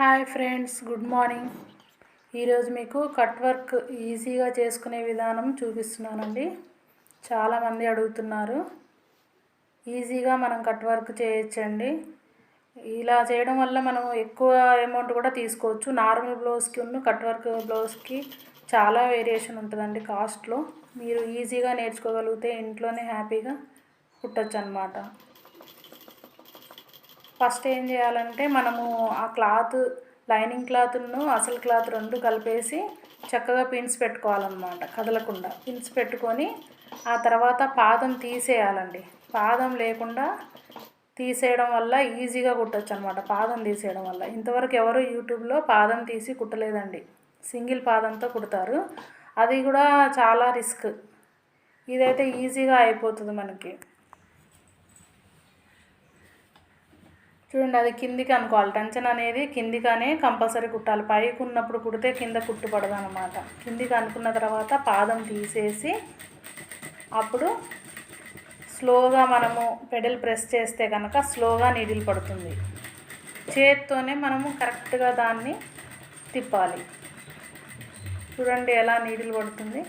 Hi friends good morning. ఈరోజు మీకు cut work ఈజీగా చేసుకునే విధానం చూపిస్తున్నానండి. చాలామంది అడుగుతున్నారు. ఈజీగా మనం కట్ వర్క్ చేయొచ్చండి. ఇలా చేయడం వల్ల మనం ఎక్కువ అమౌంట్ కూడా తీసుకోవచ్చు. నార్మల్ బ్లౌజ్కి ఉన్న కట్ వర్క్ బ్లౌజ్కి చాలా వేరియేషన్ ఉంటుందండి కాస్ట్లో. మీరు ఈజీగా నేర్చుకోగలిగితే ఇంట్లోనే హ్యాపీగా కుట్టచ్చు అనమాట ఫస్ట్ ఏం చేయాలంటే మనము ఆ క్లాత్ లైనింగ్ క్లాత్ను అసలు క్లాత్ రెండు కలిపేసి చక్కగా పిన్స్ పెట్టుకోవాలన్నమాట కదలకుండా. పిన్స్ పెట్టుకొని ఆ తర్వాత పాదం తీసేయాలండి. పాదం లేకుండా తీసేయడం వల్ల ఈజీగా కుట్టచ్చు అనమాట పాదం తీసేయడం వల్ల. ఇంతవరకు ఎవరు యూట్యూబ్లో పాదం తీసి కుట్టలేదండి. సింగిల్ పాదంతో కుడతారు. అది కూడా చాలా రిస్క్. ఇదైతే ఈజీగా అయిపోతుంది మనకి. చూడండి అది కిందికి అనుకోవాలి. టంచన్ అనేది కిందికనే కంపల్సరీ కుట్టాలి. పైకి ఉన్నప్పుడు కుడితే కింద కుట్టుపడదు అనమాట కిందికి అనుకున్న తర్వాత పాదం తీసేసి అప్పుడు స్లోగా మనము పెడల్ ప్రెస్ చేస్తే కనుక స్లోగా నీడిల్ పడుతుంది. చేత్తోనే మనము కరెక్ట్గా దాన్ని తిప్పాలి. చూడండి ఎలా నీడిల్ పడుతుంది.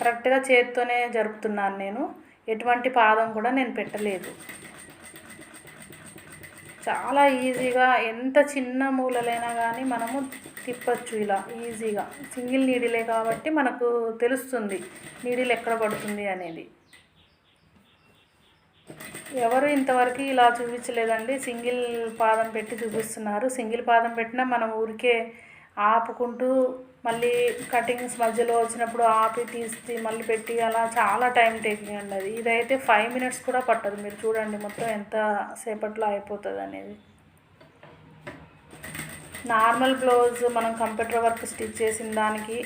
కరెక్ట్గా చేత్తోనే జరుపుతున్నాను నేను. ఎటువంటి పాదం కూడా నేను పెట్టలేదు. చాలా ఈజీగా ఎంత చిన్న మూలలైనా కానీ మనము తిప్పచ్చు ఇలా ఈజీగా సింగిల్ నీడిలే కాబట్టి మనకు తెలుస్తుంది నీడిలు ఎక్కడ పడుతుంది అనేది. ఎవరు ఇంతవరకు ఇలా చూపించలేదండి. సింగిల్ పాదం పెట్టి చూపిస్తున్నారు. సింగిల్ పాదం పెట్టినా మనం ఊరికే ఆపుకుంటూ మళ్ళీ కటింగ్స్ మధ్యలో వచ్చినప్పుడు ఆపి తీసి మళ్ళీ పెట్టి అలా చాలా టైం టేకింగ్ అండి అది. ఇదైతే ఫైవ్ మినిట్స్ కూడా పట్టదు. మీరు చూడండి మొత్తం ఎంత సేపట్లో అయిపోతుంది అనేది. నార్మల్ బ్లౌజ్ మనం కంప్యూటర్ వర్క్ స్టిచ్ చేసిన దానికి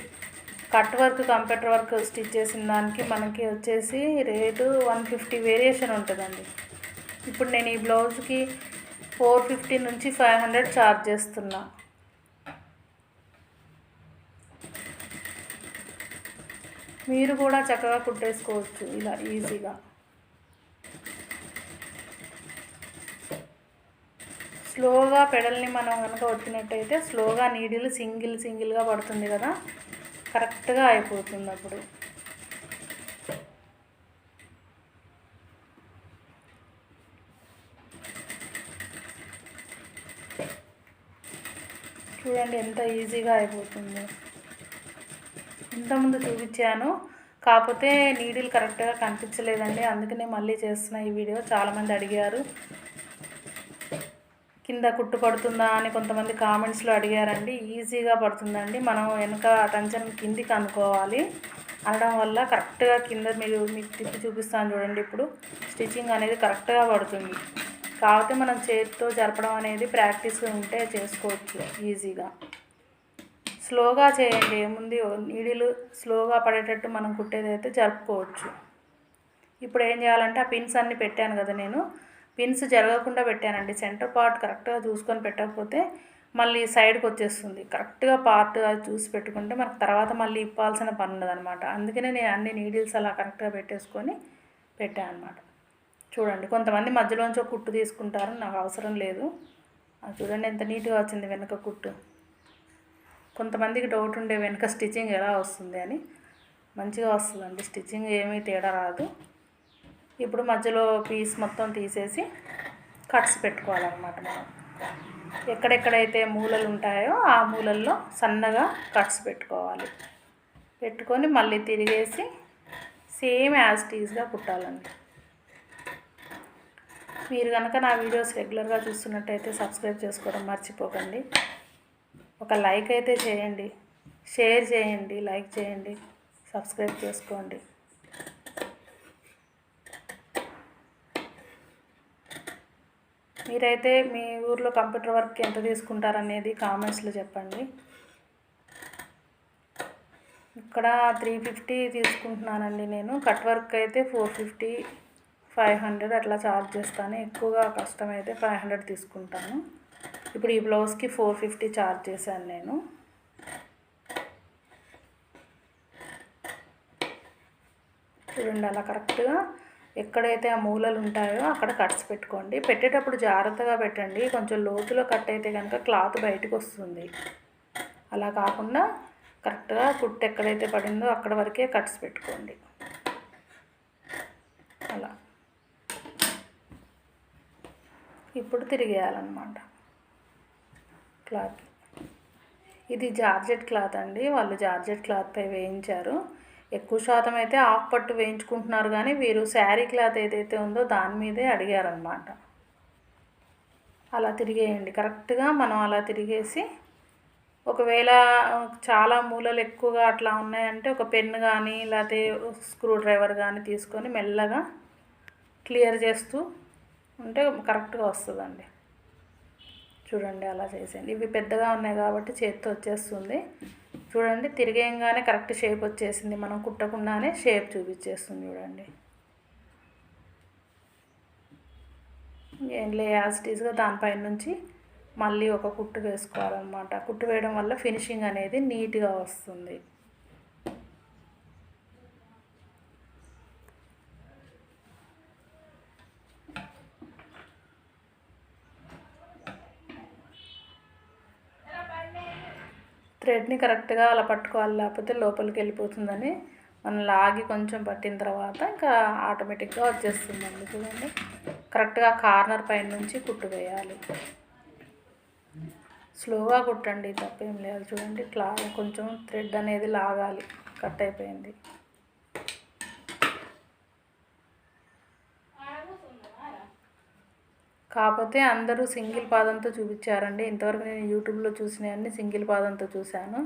cut work computer work stitch చేసిన దానికి మనకి వచ్చేసి రేటు వన్ ఫిఫ్టీ వేరియేషన్ ఉంటుందండి. ఇప్పుడు నేను ఈ బ్లౌజ్కి ఫోర్ ఫిఫ్టీ నుంచి ఫైవ్ హండ్రెడ్ ఛార్జ్ చేస్తున్నా. మీరు కూడా చక్కగా కుట్టేసుకోవచ్చు. ఇలా ఈజీగా. స్లోగా పెడల్ని మనం కనుక వచ్చినట్టయితే స్లోగా నీడిల్ సింగిల్ సింగిల్గా పడుతుంది కదా. కరెక్ట్గా అయిపోతుంది అప్పుడు. చూడండి ఎంత ఈజీగా అయిపోతుందో. ఇంతకుముందు చూపించాను. కాకపోతే నీడిల్ కరెక్ట్గా కనిపించలేదండి. అందుకనే మళ్ళీ చేస్తున్న ఈ వీడియో చాలామంది అడిగారు. కింద కుట్టు పడుతుందా అని కొంతమంది కామెంట్స్లో అడిగారండి. ఈజీగా పడుతుందండి. మనం వెనుక టంచం కిందికి అనుకోవాలి. అనడం వల్ల కరెక్ట్గా కింద మీరు మీకు తిప్పి చూపిస్తాను చూడండి ఇప్పుడు. స్టిచ్చింగ్ అనేది కరెక్ట్గా పడుతుంది. కాకపోతే మనం చేతితో జరపడం అనేది ప్రాక్టీస్ ఉంటే చేసుకోవచ్చు ఈజీగా. స్లోగా చేయండి. ఏముంది? నీడిలు స్లోగా పడేటట్టు మనం కుట్టేదైతే జరుపుకోవచ్చు. ఇప్పుడు ఏం చేయాలంటే ఆ పిన్స్ అన్నీ పెట్టాను కదా నేను. పిన్స్ జరగకుండా పెట్టానండి. సెంటర్ పార్ట్ కరెక్ట్గా చూసుకొని పెట్టకపోతే మళ్ళీ సైడ్కి వచ్చేస్తుంది. కరెక్ట్గా పార్ట్ అది చూసి పెట్టుకుంటే మనకు తర్వాత మళ్ళీ ఇప్పాల్సిన పని ఉండదనమాట అందుకనే నేను అన్ని నీడిల్స్ అలా కరెక్ట్గా పెట్టేసుకొని పెట్టాను అనమాట చూడండి కొంతమంది మధ్యలోంచి కుట్టు తీసుకుంటారు నాకు అవసరం లేదు. అది చూడండి ఎంత నీట్గా వచ్చింది వెనక కుట్టు. కొంతమందికి డౌట్ ఉండే వెనుక స్టిచ్చింగ్ ఎలా వస్తుంది అని మంచిగా వస్తుందండి. స్టిచ్చింగ్ ఏమీ తేడా రాదు. ఇప్పుడు మధ్యలో పీస్ మొత్తం తీసేసి కట్స్ పెట్టుకోవాలన్నమాట మనం. ఎక్కడెక్కడైతే మూలలు ఉంటాయో ఆ మూలల్లో సన్నగా కట్స్ పెట్టుకోవాలి. పెట్టుకొని మళ్ళీ తిరిగేసి సేమ్ యాజ్ టీజ్గా కుట్టాలండి. మీరు కనుక నా వీడియోస్ రెగ్యులర్గా చూస్తున్నట్టయితే సబ్స్క్రైబ్ చేసుకోవడం మర్చిపోకండి. ఒక లైక్ అయితే చేయండి. షేర్ చేయండి. లైక్ చేయండి. సబ్స్క్రైబ్ చేసుకోండి. మీరైతే మీ ఊర్లో కంప్యూటర్ వర్క్ ఎంత తీసుకుంటారనేది కామెంట్స్లో చెప్పండి. ఇక్కడ త్రీ ఫిఫ్టీ తీసుకుంటున్నానండి నేను. కట్ వర్క్ అయితే ఫోర్ ఫిఫ్టీ ఫైవ్ హండ్రెడ్ అట్లా ఛార్జ్ చేస్తాను. ఎక్కువగా కష్టమైతే ఫైవ్ హండ్రెడ్ తీసుకుంటాను. ఇప్పుడు ఈ బ్లౌజ్కి ఫోర్ ఫిఫ్టీ ఛార్జ్ చేశాను నేను. చూడండి అలా కరెక్ట్గా ఎక్కడైతే ఆ మూలలు ఉంటాయో అక్కడ కట్స్ పెట్టుకోండి. పెట్టేటప్పుడు జాగ్రత్తగా పెట్టండి. కొంచెం లోతులో కట్ అయితే కనుక క్లాత్ బయటకు వస్తుంది. అలా కాకుండా కరెక్ట్గా కుట్టు ఎక్కడైతే పడిందో అక్కడ వరకే కట్స్ పెట్టుకోండి. అలా. ఇప్పుడు తిరిగేయాలన్నమాట. క్లాత్. ఇది జార్జెట్ క్లాత్ అండి. వాళ్ళు జార్జెట్ క్లాత్పై వేయించారు. ఎక్కువ శాతం అయితే ఆఫ్ పట్టు వేయించుకుంటున్నారు కానీ వీరు శారీ క్లాత్ ఏదైతే ఉందో దాని మీదే అడిగారనమాట అలా తిరిగేయండి. కరెక్ట్గా మనం అలా తిరిగేసి ఒకవేళ చాలా మూలలు ఎక్కువగా అట్లా ఉన్నాయంటే ఒక పెన్ కానీ లేకపోతే స్క్రూ డ్రైవర్ కానీ తీసుకొని మెల్లగా క్లియర్ చేస్తూ ఉంటే కరెక్ట్గా వస్తుందండి. చూడండి అలా చేసేయండి. ఇవి పెద్దగా ఉన్నాయి కాబట్టి చేతితో వచ్చేస్తుంది. చూడండి తిరిగేయంగానే కరెక్ట్ షేప్ వచ్చేసింది. మనం కుట్టకుండానే షేప్ చూపించేస్తుంది చూడండి. ఏం లే యాజ్ టీజ్గా దానిపైన నుంచి మళ్ళీ ఒక కుట్టు వేసుకోవాలన్నమాట. కుట్టు వేయడం వల్ల ఫినిషింగ్ అనేది నీట్గా వస్తుంది. థ్రెడ్ని కరెక్ట్గా అలా పట్టుకోవాలి లేకపోతే లోపలికి వెళ్ళిపోతుందని మనం లాగి కొంచెం పట్టిన తర్వాత ఇంకా ఆటోమేటిక్గా వచ్చేస్తుందండి చూడండి. కరెక్ట్గా కార్నర్ పైన నుంచి కుట్టు వేయాలి. స్లోగా కుట్టండి తప్పేం లేదు. చూడండి క్లా కొంచెం థ్రెడ్ అనేది లాగాలి కట్ అయిపోయింది. కాకపోతే అందరూ సింగిల్ పాదంతో చూపించారండి. ఇంతవరకు నేను యూట్యూబ్లో చూసినవన్నీ సింగిల్ పాదంతో చూశాను.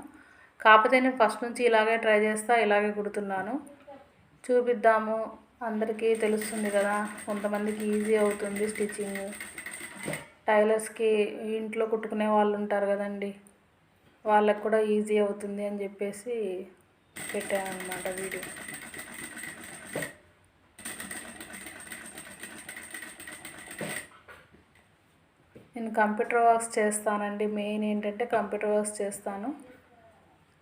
కాకపోతే నేను ఫస్ట్ నుంచి ఇలాగే ట్రై చేస్తా ఇలాగే కుడుతున్నాను. చూపిద్దాము. అందరికీ తెలుస్తుంది కదా కొంతమందికి ఈజీ అవుతుంది స్టిచ్చింగ్. టైలర్స్కి ఇంట్లో కుట్టుకునే వాళ్ళు ఉంటారు కదండి. వాళ్ళకు కూడా ఈజీ అవుతుంది అని చెప్పేసి పెట్టాను అనమాట వీడియో. నేను కంప్యూటర్ వర్క్స్ చేస్తానండి. మెయిన్ ఏంటంటే కంప్యూటర్ వర్క్స్ చేస్తాను.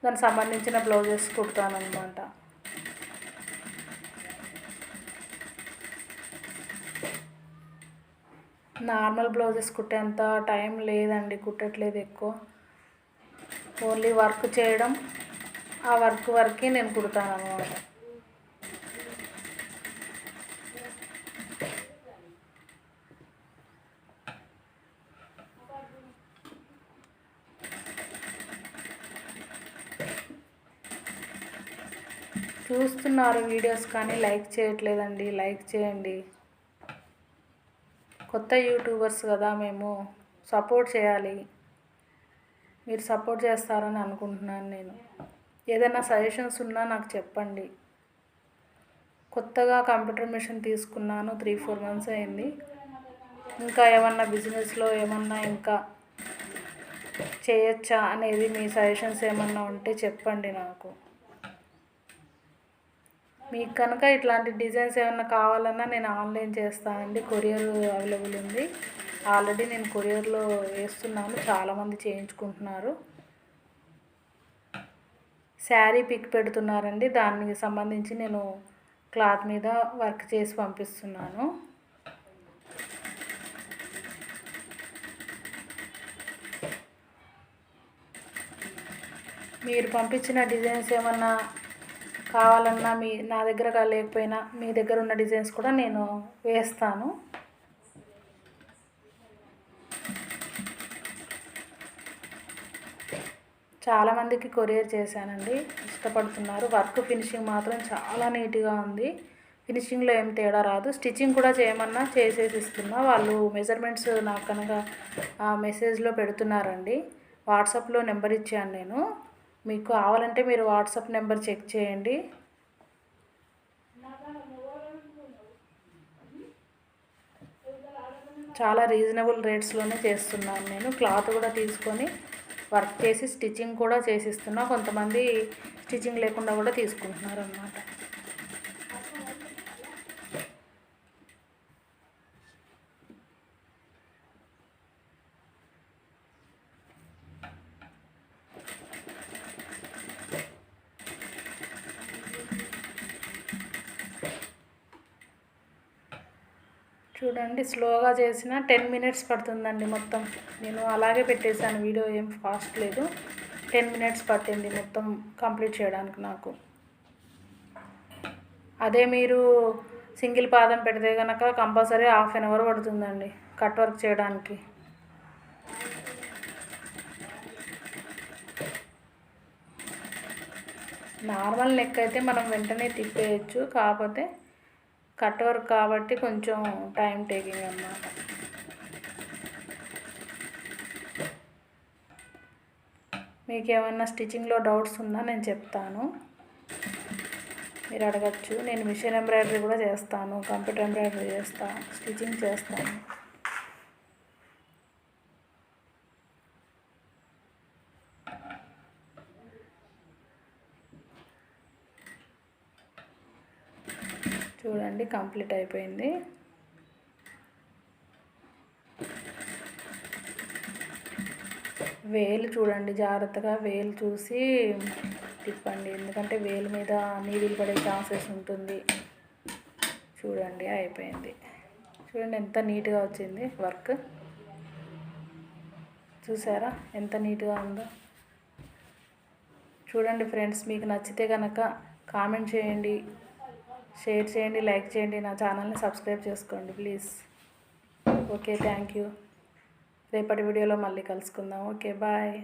దానికి సంబంధించిన బ్లౌజెస్ కుడతాను అనమాట నార్మల్ బ్లౌజెస్ కుట్టేంత టైం లేదండి. కుట్టట్లేదు ఎక్కువ. ఓన్లీ వర్క్ చేయడం ఆ వర్క్ వరకే నేను కుడతాను అనమాట చూస్తున్నారు వీడియోస్ కానీ లైక్ చేయట్లేదండి లైక్ చేయండి. కొత్త యూట్యూబర్స్ కదా మేము సపోర్ట్ చేయాలి. మీరు సపోర్ట్ చేస్తారని అనుకుంటున్నాను నేను. ఏదైనా సజెషన్స్ ఉన్నా నాకు చెప్పండి. కొత్తగా కంప్యూటర్ మిషన్ తీసుకున్నాను త్రీ ఫోర్ మంత్స్ అయింది. ఇంకా ఏమన్నా బిజినెస్లో ఏమన్నా ఇంకా చేయొచ్చా అనేది మీ సజెషన్స్ ఏమన్నా ఉంటే చెప్పండి నాకు. మీకు కనుక ఇట్లాంటి డిజైన్స్ ఏమన్నా కావాలన్నా నేను ఆన్లైన్ చేస్తానండి కొరియర్ అవైలబుల్ ఉంది. ఆల్రెడీ నేను కొరియర్లో వేస్తున్నాను. చాలామంది చేయించుకుంటున్నారు. శారీ పిక్ పెడుతున్నారండి. దానికి సంబంధించి నేను క్లాత్ మీద వర్క్ చేసి పంపిస్తున్నాను. మీరు పంపించిన డిజైన్స్ ఏమన్నా కావాలన్నా మీ నా దగ్గర లేకపోయినా మీ దగ్గర ఉన్న డిజైన్స్ కూడా నేను వేస్తాను. చాలామందికి కొరియర్ చేశానండి. ఇష్టపడుతున్నారు. వర్క్ ఫినిషింగ్ మాత్రం చాలా నీట్గా ఉంది. ఫినిషింగ్లో ఏం తేడా రాదు. స్టిచ్చింగ్ కూడా చేయమన్నా చేసేసి ఇస్తున్నా. వాళ్ళు మెజర్మెంట్స్ నాకు కనుక మెసేజ్లో పెడుతున్నారండి. వాట్సాప్లో నెంబర్ ఇచ్చాను నేను. మీకు కావాలంటే మీరు వాట్సాప్ నెంబర్ చెక్ చేయండి. చాలా రీజనబుల్ రేట్స్లోనే చేస్తున్నాను నేను. క్లాత్ కూడా తీసుకొని వర్క్ చేసి స్టిచ్చింగ్ కూడా చేసిస్తున్నా. కొంతమంది స్టిచ్చింగ్ లేకుండా కూడా తీసుకుంటున్నారు అన్నమాట చూడండి స్లోగా చేసిన టెన్ మినిట్స్ పడుతుందండి మొత్తం. నేను అలాగే పెట్టేశాను వీడియో ఏం ఫాస్ట్ లేదు. టెన్ మినిట్స్ పట్టింది మొత్తం కంప్లీట్ చేయడానికి నాకు. అదే మీరు సింగిల్ పాదం పెడితే కనుక కంపల్సరీ హాఫ్ అన్ అవర్ పడుతుందండి కట్ వర్క్ చేయడానికి. నార్మల్ నెక్ అయితే మనం వెంటనే తిప్పేయచ్చు కాకపోతే కట్ వర్క్ కాబట్టి కొంచెం టైం టేకింగ్ అన్నమాట. మీకు ఏమైనా స్టిచ్చింగ్లో డౌట్స్ ఉన్నా నేను చెప్తాను. మీరు అడగచ్చు. నేను మిషన్ ఎంబ్రాయిడరీ కూడా చేస్తాను కంప్యూటర్ ఎంబ్రాయిడరీ చేస్తాను స్టిచ్చింగ్ చేస్తాను. చూడండి కంప్లీట్ అయిపోయింది. వేలు చూడండి జాగ్రత్తగా వేలు చూసి తిప్పండి. ఎందుకంటే వేలు మీద నీడిల్ పడే ఛాన్సెస్ ఉంటుంది. చూడండి అయిపోయింది. చూడండి ఎంత నీట్గా వచ్చింది వర్క్. చూసారా ఎంత నీట్గా ఉందో. చూడండి ఫ్రెండ్స్ మీకు నచ్చితే కనుక కామెంట్ చేయండి. షేర్ చేయండి లైక్ చేయండి నా ఛానల్ని సబ్స్క్రైబ్ చేసుకోండి ప్లీజ్. Okay thank you. రేపటి వీడియోలో మళ్ళీ కలుసుకుందాం. Okay bye.